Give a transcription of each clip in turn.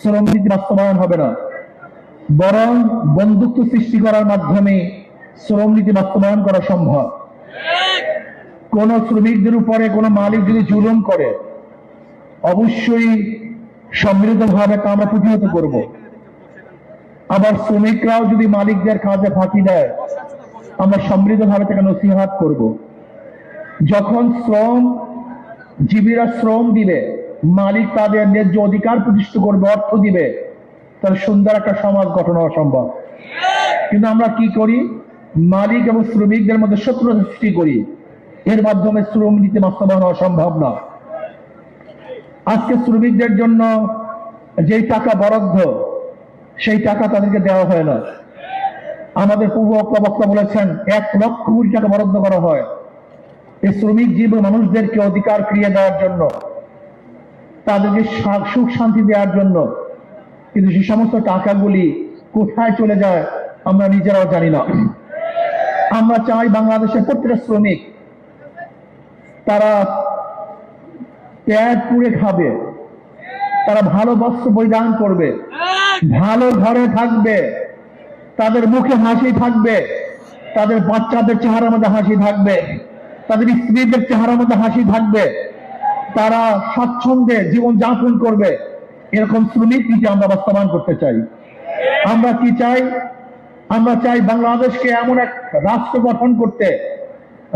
শ্রম নীতি বাস্তবায়ন হবে না। বরং বন্ধুত্ব সৃষ্টি করার মাধ্যমে শ্রম নীতি বাস্তবায়ন করা সম্ভব। কোন শ্রমিকদের উপরে কোন মালিক যদি জুলুম করে, অবশ্যই সম্মিলিতভাবে তা আমরা প্রতিহত করব। আবার শ্রমিকরাও যদি মালিকদের কাজে ফাঁকি দেয়, আমরা সম্মিলিতভাবে তাকে নসিহাত করব। যখন শ্রম, জীবীরা শ্রম দিবে মালিক তাদের ন্যায্য অধিকার প্রতিষ্ঠা করবে, অর্থ দিবে। তাহলে সুন্দর একটা সমাজ গঠন হওয়া সম্ভব। কিন্তু আমরা কি করি? মালিক এবং শ্রমিকদের মধ্যে শত্রুতা সৃষ্টি করি। এর মাধ্যমে শ্রম নীতি বাস্তবায়ন হওয়া সম্ভব না। আজকে শ্রমিকদের জন্য যেই টাকা বরাদ্দ, সেই টাকা তাদেরকে দেওয়া হয় না। আমাদের পূর্ব বক্তা বলেছেন, এক লক্ষ কোটি টাকা বরাদ্দ করা হয়। এই শ্রমিক, জীব, মানুষদেরকে অধিকার ফিরিয়ে দেওয়ার জন্য। তাদেরকে সা- সুখ শান্তি দেওয়ার জন্য। কিন্তু সেই সমস্ত টাকাগুলি কোথায় চলে যায়, আমরা নিজেরাও জানি না। আমরা চাই বাংলাদেশের প্রত্যেকটা শ্রমিক, তারা পেট পুড়ে খাবে, তারা ভালো বস্ত্র পরিধান করবে, ভালো ঘরে থাকবে, তাদের মুখে হাসি থাকবে, তাদের বাচ্চাদের চেহারার মধ্যে হাসি থাকবে, তাদের স্ত্রীদের চেহারার মধ্যে হাসি থাকবে। তারা স্বাচ্ছন্দ্যে জীবন যাপন করবে। এরকম শ্রমিক নীতি আমরা বাস্তবায়ন করতে চাই। আমরা কি চাই? আমরা চাই বাংলাদেশকে এমন এক রাষ্ট্র গঠন করতে,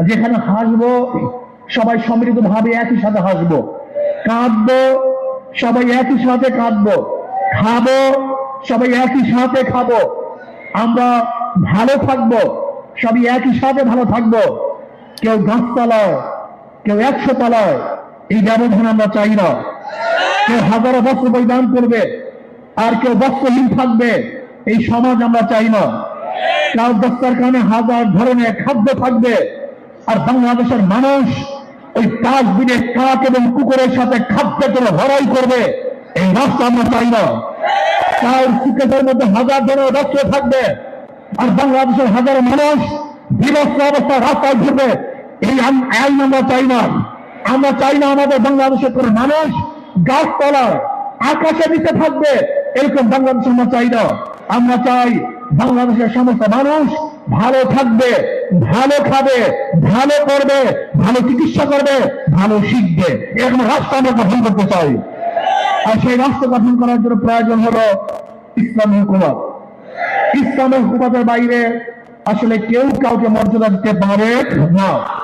যেখানে হাসবো, সবাই সম্মিলিত ভাবে একই সাথে হাসবো। কাঁদবো, সবাই একই সাথে কাঁদবো। খাব, সবাই একই সাথে খাব। আমরা ভালো থাকব, সবাই একই সাথে ভালো থাকব। কেউ গাছতলায়, কেউ একশো তলায় এই ব্যবধান আমরা চাই না। কেউ হাজারো বস্ত্র পরিধান করবে, আর কেউ বস্ত্রহীন থাকবে, এই সমাজ আমরা চাই না। কার দস্তার কারণে হাজার ধরনের খাদ্য থাকবে, আর বাংলাদেশের মানুষ ওই পাঁচ দিনে কাক এবং কুকুরের সাথে খাদ্য করে ভরাই করবে, এই রাস্তা আমরা চাই না। তার সুকেশের মধ্যে হাজার ধরনের বস্ত্র থাকবে, আর বাংলাদেশের হাজারো মানুষ বিবস্ত্র অবস্থায় রাস্তায় ঘুরবে, এই আইন আমরা চাই না। আমরা চাই না আমাদের বাংলাদেশের কোনো মানুষ গাছতলায় আকাশে নিচে থাকবে, এরকম বাংলাদেশ আমরা চাই না আমরা চাই বাংলাদেশের সমস্ত মানুষ ভালো থাকবে, ভালো খাবে, ভালো করবে, ভালো চিকিৎসা করবে, ভালো শিখবে। এরকম রাষ্ট্র আমরা গঠন করতে চাই। আর সেই রাষ্ট্র গঠন করার জন্য প্রয়োজন হলো ইসলামী হুকুমত। ইসলামী হুকুমতের বাইরে আসলে কেউ কাউকে মর্যাদা দিতে পারে না।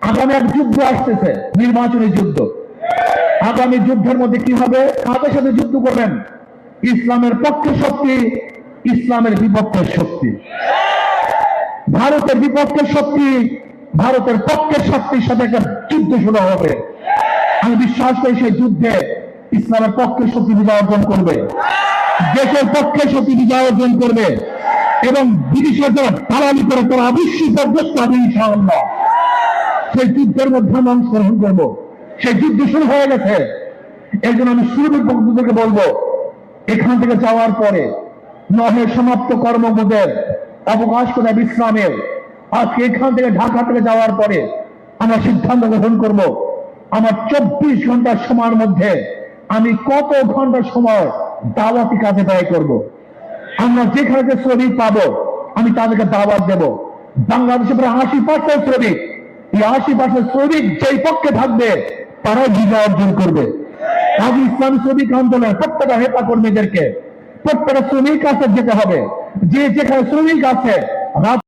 আগামী এক যুদ্ধ আসতেছে, নির্বাচনী যুদ্ধ। আগামী যুদ্ধের মধ্যে কি হবে? কাদের সাথে যুদ্ধ করবেন? ইসলামের পক্ষে শক্তি, ইসলামের বিপক্ষের শক্তি। ভারতের বিপক্ষের শক্তি, ভারতের পক্ষের শক্তির সাথে একটা যুদ্ধ শুরু হবে। আমি বিশ্বাস করি সেই যুদ্ধে ইসলামের পক্ষের শক্তি বিজয় অর্জন করবে। দেশের পক্ষে শক্তি বিজয় অর্জন করবে। এবং বিদেশের যারা দালালি করে, তারা অবশ্যই হবে ইনশাআল্লাহ। সেই যুদ্ধের মধ্যে আমি অংশগ্রহণ করব। সেই যুদ্ধ শুরু হয়ে গেছে। এর জন্য আমি শুরুর বন্ধুদেরকে বলব, এখান থেকে যাওয়ার পরে নহে সমাপ্ত কর্মবোধের অবকাশ করে বিশ্রামের। আজকে এখান থেকে ঢাকা থেকে যাওয়ার পরে আমরা সিদ্ধান্ত গ্রহণ করব, আমার চব্বিশ ঘণ্টার সময়ের মধ্যে আমি কত ঘণ্টা সময় দাওয়াতি কাজে ব্যয় করব। আমরা যেখানে শ্রমিক পাবো, আমি তাদেরকে দাওয়াত দেব। বাংলাদেশে প্রায় আশি পার্সেন্ট শ্রমিক এই আশি পার্সেন্ট শ্রমিক যেই পক্ষে থাকবে, তারাই বিজয় অর্জন করবে। আজ ইসলাম শ্রমিক আন্দোলন প্রত্যেকটা নেতা কর্মীদেরকে প্রত্যেকটা শ্রমিক কাছে যেতে হবে। যে যেখানে শ্রমিক আছে, রাত